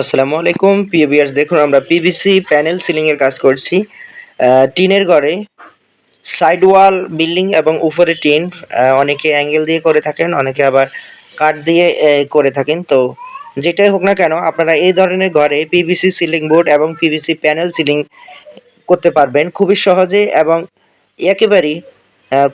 আসসালামু আলাইকুম। প্রিয় ভিউয়ার্স দেখুন, আমরা পিভিসি প্যানেল সিলিং এর কাজ করছি। টিনের ঘরে সাইড ওয়াল বিল্ডিং এবং উপরে টিন অনেকে অ্যাঙ্গেল দিয়ে করে থাকেন, অনেকে আবার কাঠ দিয়ে করে থাকেন। তো যেটাই হোক না কেন, আপনারা এই ধরনের ঘরে পিভিসি সিলিং বোর্ড এবং পিভিসি প্যানেল সিলিং করতে পারবেন। খুবই সহজে এবং একেবারেই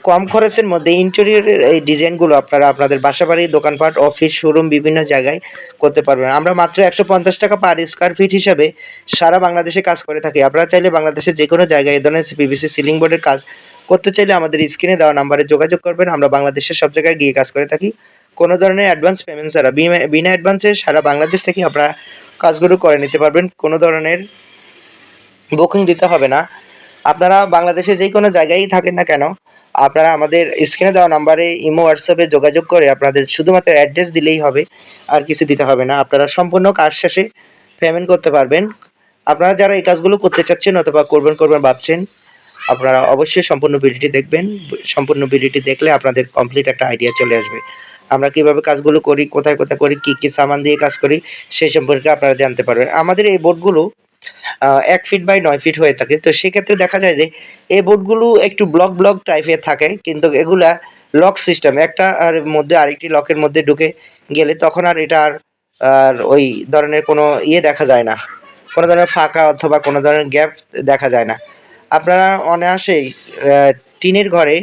কম খরচের মধ্যে ইন্টেরিয়রের এই ডিজাইনগুলো আপনারা আপনাদের বাসা বাসাবাড়ি, দোকানপাট অফিস শোরুম বিভিন্ন জায়গায় করতে পারবেন। আমরা মাত্র একশো পঞ্চাশ টাকা পার স্কোয়ার ফিট হিসাবে সারা বাংলাদেশে কাজ করে থাকি। আপনারা চাইলে বাংলাদেশের যে কোনো জায়গায় এই ধরনের পিভিসি সিলিং বোর্ডের কাজ করতে চাইলে আমাদের স্ক্রিনে দেওয়া নাম্বারে যোগাযোগ করবেন। আমরা বাংলাদেশের সব জায়গায় গিয়ে কাজ করে থাকি। কোনো ধরনের অ্যাডভান্স পেমেন্ট ছাড়া, বিনা- বিনা অ্যাডভান্সে সারা বাংলাদেশ থেকে আপনারা কাজগুলো করে নিতে পারবেন। কোনো ধরনের বুকিং দিতে হবে না। আপনারা বাংলাদেশে যে কোনো জায়গায় থাকেন না কেন আপনারা আমাদের স্ক্রিনে দেওয়া নাম্বারে ইমো হোয়াটসঅ্যাপে যোগাযোগ করে আপনাদের শুধুমাত্র অ্যাড্রেস দিলেই হবে, আর কিছু দিতে হবে না। আপনারা সম্পূর্ণ কাজ শেষে পেমেন্ট করতে পারবেন। আপনারা যারা এই কাজগুলো করতে চাচ্ছেন অথবা করবেন করবেন ভাবছেন, আপনারা অবশ্যই সম্পূর্ণ ভিডিওটি দেখবেন। সম্পূর্ণ ভিডিওটি দেখলে আপনাদের কমপ্লিট একটা আইডিয়া চলে আসবে। আমরা কীভাবে কাজগুলো করি, কোথায় কোথায় করি, কী কী সামান দিয়ে কাজ করি সেই সম্পর্কে আপনারা জানতে পারবেন। আমাদের এই বোর্ডগুলো এক ফিট বাই নয় ফিট হয়ে থাকে। তো সেক্ষেত্রে দেখা যায় যে, এই বোর্ডগুলো একটু ব্লক ব্লক টাইপের থাকে, কিন্তু এগুলা লক সিস্টেম একটা আর মধ্যে আরেকটি লকের মধ্যে ঢুকে গেলে তখন আর এটা আর ওই ধরনের কোনো ইয়ে দেখা যায় না। কোনো ধরনের ফাঁকা অথবা কোনো ধরনের গ্যাপ দেখা যায় না। আপনারা অনায়াসেই টিনের ঘরে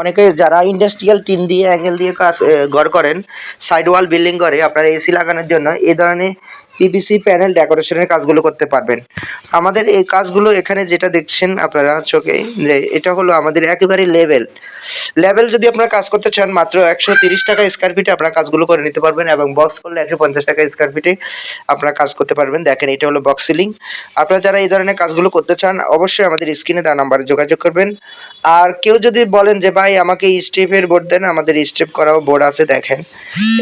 অনেকে যারা ইন্ডাস্ট্রিয়াল টিন দিয়ে অ্যাঙ্গেল দিয়ে কাজ ঘর করেন সাইড ওয়াল বিল্ডিং করে, আপনারা এসি লাগানোর জন্য এ ধরনের পিভিসি প্যানেল ডেকোরেশনের কাজগুলো করতে পারবেন। আমাদের এই কাজগুলো এখানে যেটা দেখছেন আপনারা চোখে যে এটা হলো আমাদের একেবারে লেভেল লেভেল যদি আপনারা কাজ করতে চান, মাত্র একশো তিরিশ টাকা স্কোয়ার ফিটে আপনারা কাজগুলো করে নিতে পারবেন এবং বক্স করলে একশো পঞ্চাশ টাকা স্কোয়ার ফিটে আপনারা কাজ করতে পারবেন। দেখেন এটা হলো বক্স সিলিং আপনারা যারা এই ধরনের কাজগুলো করতে চান, অবশ্যই আমাদের স্ক্রিনে দেওয়া নাম্বারে যোগাযোগ করবেন। আর কেউ যদি বলেন যে, ভাই, আমাকে স্টেপের বোর্ড দেন, আমাদের স্টেপ করাও বোর্ড আছে, দেখেন।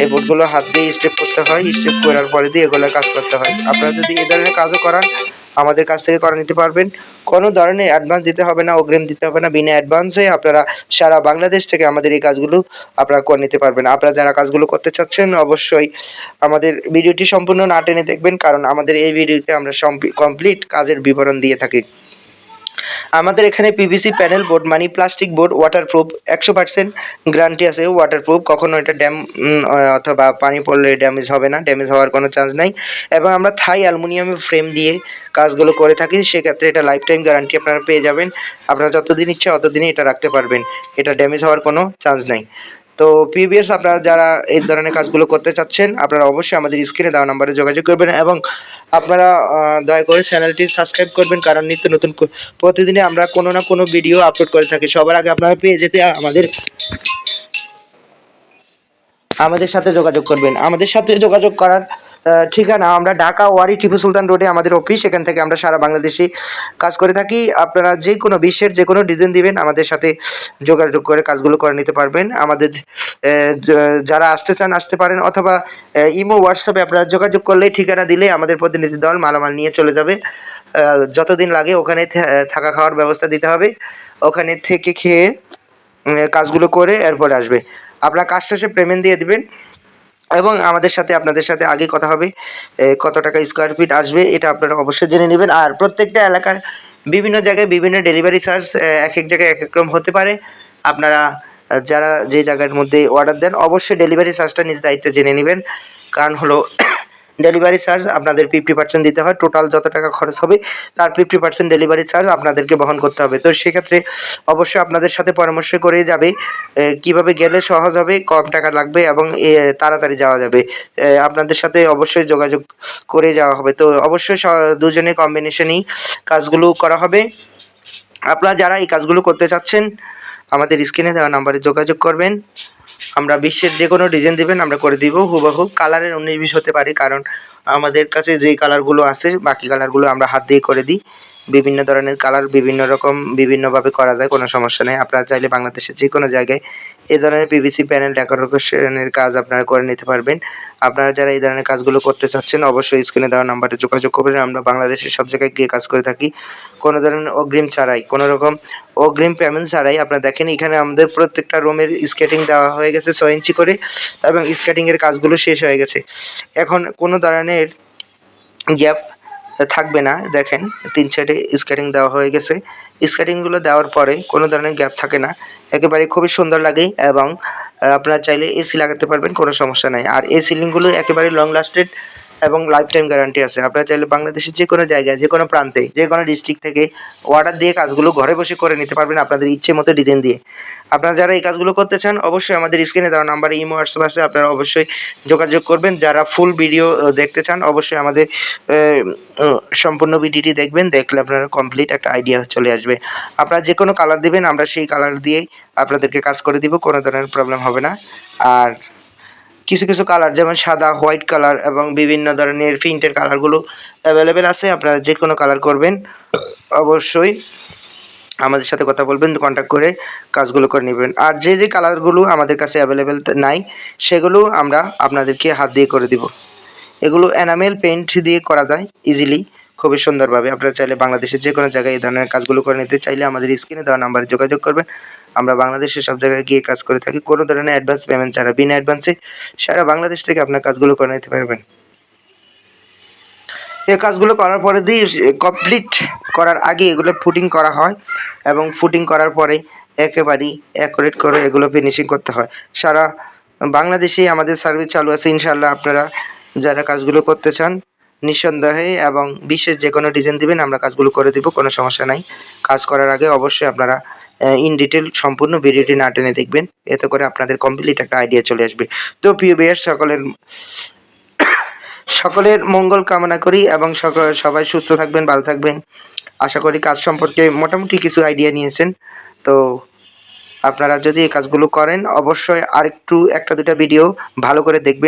এই বোর্ডগুলো হাত দিয়ে স্টেপ করতে হয় স্টেপ করার পরে দিয়ে এগুলো কাজ করতে হয়। আপনারা যদি এই ধরনের কাজও করান, আমাদের কাছ থেকে করে নিতে পারবেন। কোনো ধরনের অ্যাডভান্স দিতে হবে না, অগ্রিম দিতে হবে না। বিনা অ্যাডভান্সে আপনারা সারা বাংলাদেশ থেকে আমাদের এই কাজগুলো আপনারা করে নিতে পারবেন। আপনারা যারা কাজগুলো করতে চাচ্ছেন, অবশ্যই আমাদের ভিডিওটি সম্পূর্ণ না টেনে দেখবেন, কারণ আমাদের এই ভিডিওতে আমরা কমপ্লিট কাজের বিবরণ দিয়ে থাকি। আমাদের এখানে পিভিসি প্যানেল বোর্ড মানে প্লাস্টিক বোর্ড ওয়াটারপ্রুফ একশো পার্সেন্ট গ্যারান্টি আছে ওয়াটারপ্রুফ কখনো এটা ড্যাম অথবা পানি পড়লে ড্যামেজ হবে না ড্যামেজ হওয়ার কোনো চান্স নাই। এবং আমরা থাই অ্যালুমিনিয়ামের ফ্রেম দিয়ে কাজগুলো করে থাকি, সেক্ষেত্রে এটা লাইফ টাইম গ্যারান্টি আপনারা পেয়ে যাবেন। আপনারা যতদিন ইচ্ছে, অতদিনই এটা রাখতে পারবেন। এটা ড্যামেজ হওয়ার কোনো চান্স নাই। তো পিবিএস আপনারা যারা এই ধরনের কাজগুলো করতে চাচ্ছেন, আপনারা অবশ্যই আমাদের স্ক্রিনে দেওয়া নাম্বারে যোগাযোগ করবেন এবং আপনারা দয়া করে চ্যানেলটি সাবস্ক্রাইব করবেন কারণ নিত্য নতুন প্রতিদিনে আমরা কোনো না কোনো ভিডিও আপলোড করে থাকি। সবার আগে আপনারা পেয়ে যেতে আমাদের আমাদের সাথে যোগাযোগ করবেন। আমাদের সাথে যোগাযোগ করার ঠিকানা আমরা ঢাকা ওয়ারি টিপু সুলতান রোডে আমাদের অফিস এখান থেকে আমরা সারা বাংলাদেশে কাজ করে থাকি। আপনারা যে কোনো বিশ্বের যে কোনো ডিজাইন দিবেন, আমাদের সাথে যোগাযোগ করে কাজগুলো করে নিতে পারবেন। আমাদের যারা আসতে চান, আসতে পারেন, অথবা ইমো, হোয়াটসঅ্যাপে আপনারা যোগাযোগ করলে ঠিকানা দিলে আমাদের প্রতিনিধি দল মালামাল নিয়ে চলে যাবে। যতদিন লাগে ওখানে থাকা খাওয়ার ব্যবস্থা দিতে হবে। ওখানে থেকে খেয়ে কাজগুলো করে এরপরে আসবে। আপনার কাজ শেষে পেমেন্ট দিয়ে দিবেন এবং আমাদের সাথে আপনাদের সাথে আগে কথা হবে কত টাকা স্কোয়ার ফিট আসবে এটা আপনারা অবশ্যই জেনে নেবেন। আর প্রত্যেকটা এলাকার বিভিন্ন জায়গায় বিভিন্ন ডেলিভারি চার্জ এক এক জায়গায় এক এক রকম হতে পারে। আপনারা যারা যে জায়গার মধ্যে অর্ডার দেন, অবশ্যই ডেলিভারি চার্জটা নিজ দায়িত্বে জেনে নেবেন। কারণ হলো ডেলিভারি চার্জ আপনাদের ফিফটি পার্সেন্ট দিতে হয়। টোটাল যত টাকা খরচ হবে, তার ফিফটি পার্সেন্ট ডেলিভারি চার্জ আপনাদেরকে বহন করতে হবে। তো সেক্ষেত্রে অবশ্যই আপনাদের সাথে পরামর্শ করে যাবে কীভাবে গেলে সহজ হবে, কম টাকা লাগবে এবং তাড়াতাড়ি যাওয়া যাবে। আপনাদের সাথে অবশ্যই যোগাযোগ করে যাওয়া হবে। তো অবশ্যই দুজনে কম্বিনেশনেই কাজগুলো করা হবে। আপনারা যারা এই কাজগুলো করতে চাচ্ছেন, আমাদের স্ক্রিনে দেওয়া নাম্বারে যোগাযোগ করবেন। আমরা বিশ্বের যে কোনো ডিজাইন দিবেন, আমরা করে দিব। হুবহু কালারের উনিশ বিশ হতে পারে, কারণ আমাদের কাছে যেই কালারগুলো আছে, বাকি কালারগুলো আমরা হাত দিয়ে করে দিই। বিভিন্ন ধরনের কালার বিভিন্ন রকম, বিভিন্নভাবে করা যায়, কোনো সমস্যা নেই। আপনারা চাইলে বাংলাদেশের যে কোনো জায়গায় এই ধরনের পিভিসি প্যানেল ডেকোরেশনের কাজ আপনারা করে নিতে পারবেন। আপনারা যারা এই ধরনের কাজগুলো করতে চাচ্ছেন, অবশ্যই স্ক্রিনে দেওয়া নাম্বারে যোগাযোগ করবেন। আমরা বাংলাদেশের সব জায়গায় গিয়ে কাজ করে থাকি। কোনো ধরনের অগ্রিম ছাড়াই, কোনো রকম অগ্রিম পেমেন্ট ছাড়াই আপনারা দেখেন, এখানে আমাদের প্রত্যেকটা রুমের স্কেটিং দেওয়া হয়ে গেছে ছয় ইঞ্চি করে এবং স্কেটিংয়ের কাজগুলো শেষ হয়ে গেছে। এখন কোনো ধরনের গ্যাপ থাকবে না। দেখেন, তিন সাইডে স্কেটিং দেওয়া হয়ে গেছে। স্কেটিংগুলো দেওয়ার পরে কোনো ধরনের গ্যাপ থাকে না। একেবারে খুবই সুন্দর লাগে এবং আপনারা চাইলে এসি লাগাতে পারবেন, কোনো সমস্যা নাই। আর এই সিলিংগুলো একেবারে লং লাস্টেড এবং লাইফ টাইম গ্যারান্টি আছে। আপনারা চাইলে বাংলাদেশের যে কোনো জায়গায়, যে কোনো প্রান্তে, যে কোনো ডিস্ট্রিক্ট থেকে অর্ডার দিয়ে কাজগুলো ঘরে বসে করে নিতে পারবেন আপনাদের ইচ্ছে মতো ডিজাইন দিয়ে। আপনারা যারা এই কাজগুলো করতে চান, অবশ্যই আমাদের স্ক্রিনে দেওয়া নাম্বারে ইমো, হোয়াটসঅ্যাপ আছে, আপনারা অবশ্যই যোগাযোগ করবেন। যারা ফুল ভিডিও দেখতে চান, অবশ্যই আমাদের সম্পূর্ণ ভিডিওটি দেখবেন, দেখলে আপনারা কমপ্লিট একটা আইডিয়া চলে আসবে। আপনারা যে কোনো কালার দিবেন, আমরা সেই কালার দিয়েই আপনাদেরকে কাজ করে দিব, কোনো ধরনের প্রবলেম হবে না। আর কিছু কিছু কালার যেমন সাদা হোয়াইট কালার এবং বিভিন্ন ধরনের প্রিন্টের কালারগুলো অ্যাভেলেবেল আছে। আপনারা যে কোনো কালার করবেন, অবশ্যই আমাদের সাথে কথা বলবেন কন্ট্যাক্ট করে কাজগুলো করে নেবেন। আর যে যে কালারগুলো আমাদের কাছে অ্যাভেলেবেল নাই, সেগুলো আমরা আপনাদেরকে হাত দিয়ে করে দিব। এগুলো এনামেল পেন্ট দিয়ে করা যায় ইজিলি খুবই সুন্দরভাবে। আপনারা চাইলে বাংলাদেশের যে কোনো জায়গায় এই ধরনের কাজগুলো করে নিতে চাইলে আমাদের স্ক্রিনে দেওয়া নাম্বারে যোগাযোগ করবেন। আমরা বাংলাদেশের সব জায়গায় গিয়ে কাজ করে থাকি। কোনো ধরনের অ্যাডভান্স পেমেন্ট ছাড়া, বিনা অ্যাডভান্সে সারা বাংলাদেশ থেকে আপনার কাজগুলো করে নিতে পারবেন। এই কাজগুলো করার পরে দিয়ে কমপ্লিট করার আগে এগুলো ফুটিং করা হয় এবং ফুটিং করার পরে একেবারেই অ্যাকুরেট করে এগুলো ফিনিশিং করতে হয়। সারা বাংলাদেশেই আমাদের সার্ভিস চালু আছে ইনশাল্লাহ আপনারা যারা কাজগুলো করতে চান, নিঃসন্দেহে এবং বিশেষ যে কোনো ডিজাইন দিবেন, আমরা কাজগুলো করে দিব, কোনো সমস্যা নাই। কাজ করার আগে অবশ্যই আপনারা ইন ডিটেল সম্পূর্ণ ভিডিওটি না টেনে দেখবেন। এতে করে আপনাদের কমপ্লিট একটা আইডিয়া চলে আসবে। তো প্রিয় বিয়ার সকলের সকলের মঙ্গল কামনা করি এবং সবাই সুস্থ থাকবেন, ভালো থাকবেন। আশা করি কাজ সম্পর্কে মোটামুটি কিছু আইডিয়া নিয়েছেন। তো আপনারা যদি এই কাজগুলো করেন, অবশ্যই আরেকটু একটা দুটা ভিডিও ভালো করে দেখবেন।